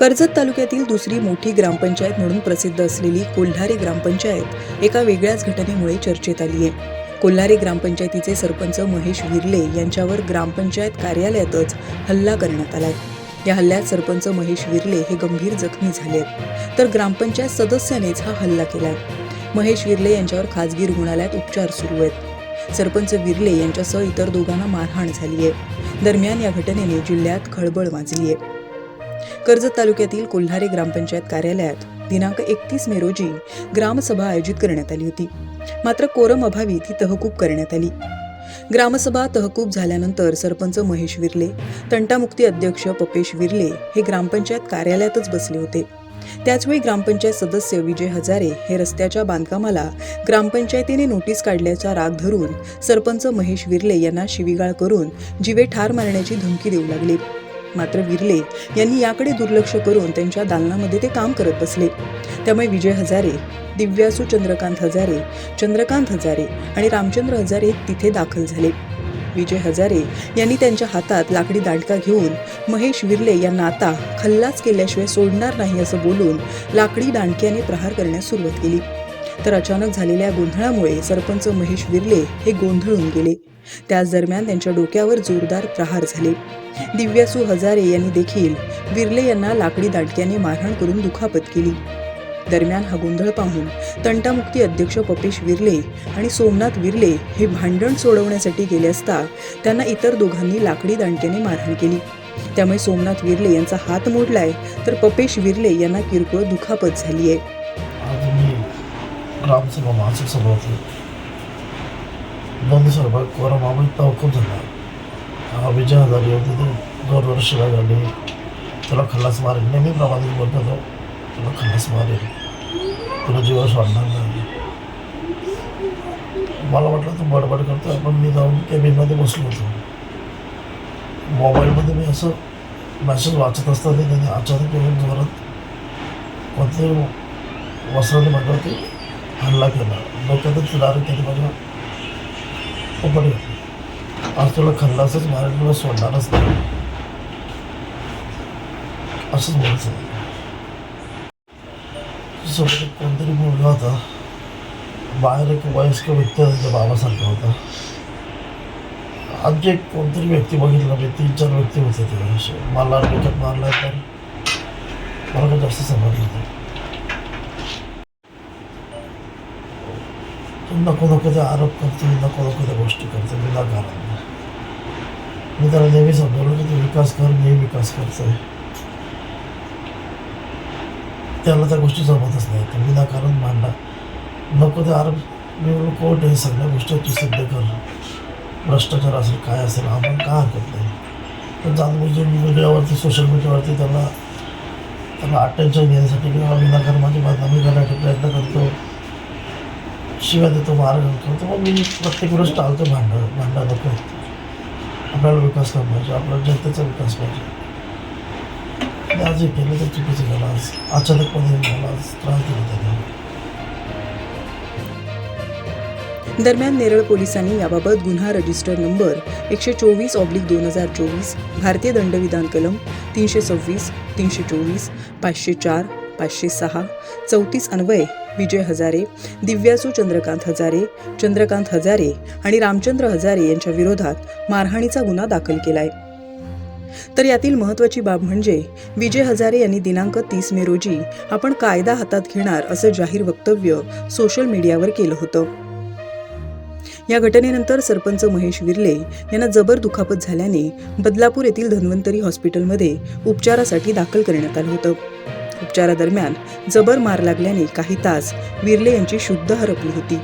कर्जत तालुक्यातील दुसरी मोठी ग्रामपंचायत म्हणून प्रसिद्ध असलेली कोल्हारे ग्रामपंचायत एका वेगळ्याच घटनेमुळे चर्चेत आली आहे. कोल्हारे ग्रामपंचायतीचे सरपंच महेश विर्ले यांच्यावर ग्रामपंचायत कार्यालयातच हल्ला करण्यात आलाय. या हल्ल्यात सरपंच महेश विर्ले हे गंभीर जखमी झाले आहेत. तर ग्रामपंचायत सदस्यानेच हा हल्ला केलाय. महेश विर्ले यांच्यावर खासगी रुग्णालयात उपचार सुरू आहेत. सरपंच विरले यांच्यासह इतर दोघांना मारहाण झाली आहे. दरम्यान या घटनेने जिल्ह्यात खळबळ माजली आहे. कर्जत तालुक्यातील कोल्हारे ग्रामपंचायत कार्यालयात दिनांक एकतीस मे रोजी ग्रामसभा आयोजित करण्यात आली होती. मात्र कोरम अभावी ती तहकूब करण्यात आली. ग्रामसभा तहकूब झाल्यानंतर सरपंच महेश विरले तंटामुक्ती अध्यक्ष पपेश विरले हे ग्रामपंचायत कार्यालयातच बसले होते. त्याचवेळी ग्रामपंचायत सदस्य विजय हजारे हे रस्त्याच्या बांधकामाला ग्रामपंचायतीने नोटीस काढल्याचा राग धरून सरपंच महेश विर्ले यांना शिवीगाळ करून जीवे ठार मारण्याची धमकी देऊ लागले. मात्र विर्ले यांनी याकडे दुर्लक्ष करून त्यांच्या दालनामध्ये ते काम करत बसले. त्यामुळे विजय हजारे दिव्यासू चंद्रकांत हजारे चंद्रकांत हजारे आणि रामचंद्र हजारे तिथे दाखल झाले. विजय हजारे यांनी त्यांच्या हातात लाकडी दांडका घेऊन महेश विर्ले यांना आता खल्लास केल्याशिवाय सोडणार नाही असं बोलून लाकडी दांडक्याने प्रहार करण्यास सुरुवात केली. तर अचानक झालेल्या गोंधळामुळे सरपंच महेश विर्ले हे गोंधळून गेले. त्याच दरम्यान त्यांच्या डोक्यावर जोरदार प्रहार झाले. दिव्यासू हजारे यांनी देखील विर्ले यांना लाकडी दांडक्याने मारहाण करून दुखापत केली. दरम्यान हा गोंधळ पाहून तंटामुक्ती अध्यक्ष पपेश विर्ले आणि सोमनाथ विर्ले हे भांडण सोडवण्यासाठी गेले असता त्यांना इतर दोघांनी लाकडी दांडक्याने मारहाण केली. त्यामुळे सोमनाथ विर्ले यांचा हात मोडलाय तर पपेश विर्ले यांना किरकोळ दुखापत झाली आहे ग्रामसभा मासिक सभा होती दोन दिवसांनी कोरोनामुळे तवकून झाला. हा विजय झाली होती ते दोन वर्ष झाली त्याला खल्लास मारेल नेहमीप्रमाणे बोलत होतो. तुला खल्लास मारेल तुला जीवा सोडणार नाही. मला वाटलं तू बडबड करतो पण मी जाऊन कॅबिनमध्ये बसलो होतो. मोबाईलमध्ये मी असं मॅसेज वाचत असताना त्याने अचानक येऊन जोरात कोणते वस्त्राने म्हटलं हल्ला केला. डोक्यातच डायरेक्ट त्याने माझ्या कपडे आज तुला खल्लासच मारेल तुला सोडणारच नाही. असंच बोलायचं. सोबत कोणतरी मुलगा होता. बाहेर एक वयस्क व्यक्ती होता त्या बाबासारखा होता. आणखी एक कोणतरी व्यक्ती बघितला मी म्हणजे तीन चार व्यक्ती होते ते. असे मला डोक्यात मारला तर मला काही जास्त समजलं नाही तू. नको नको ते आरोप करतो नको नको त्या गोष्टी करतो विनाकारण मी त्याला नेहमी समजवलं की तू विकास कर मी विकास करतोय. त्याला त्या गोष्टी जमतच नाही. तर विनाकारण मांडा. नको ते आरोप मी कोर्ट आहे सगळ्या गोष्टी तू सिद्ध कर. भ्रष्टाचार असेल काय असेल आपण काय हरकत नाही? पण जाणून मीडियावरती सोशल मीडियावरती त्यांना त्यांना अटेन्शन घेण्यासाठी किंवा विनाकारण माझी बदनामी करण्यासाठी प्रयत्न करतो. शिव्या देतो मार्ग करतो मग मी प्रत्येक वेळेस टाळतो भांडण भांडण नको. आपल्याला विकास करायला पाहिजे आपल्या जनतेचा विकास पाहिजे. आणि केलं तर चुकीचं झालं. आज अचानकपणे मला आज त्रास दिला त्याने. दरम्यान नेरळ पोलिसांनी याबाबत गुन्हा रजिस्टर नंबर एकशे चोवीस ऑब्लिक दोन हजार चोवीस भारतीय दंडविधान कलम तीनशे सव्वीस तीनशे चोवीस पाचशे चार पाचशे सहा चौतीस अन्वय विजय हजारे दिव्यासू चंद्रकांत हजारे चंद्रकांत हजारे आणि रामचंद्र हजारे यांच्या विरोधात मारहाणीचा गुन्हा दाखल केला आहे तर यातील महत्त्वाची बाब म्हणजे विजय हजारे यांनी दिनांक तीस मे रोजी आपण कायदा हातात घेणार असं जाहीर वक्तव्य सोशल मीडियावर केलं होतं. या घटनेनंतर सरपंच महेश विरले यांना जबर दुखापत झाल्याने बदलापूर येथील धन्वंतरी हॉस्पिटलमध्ये उपचारासाठी दाखल करण्यात आलं होतं. उपचारादरम्यान जबर मार लागल्याने काही तास विरले यांची शुद्ध हरपली होती.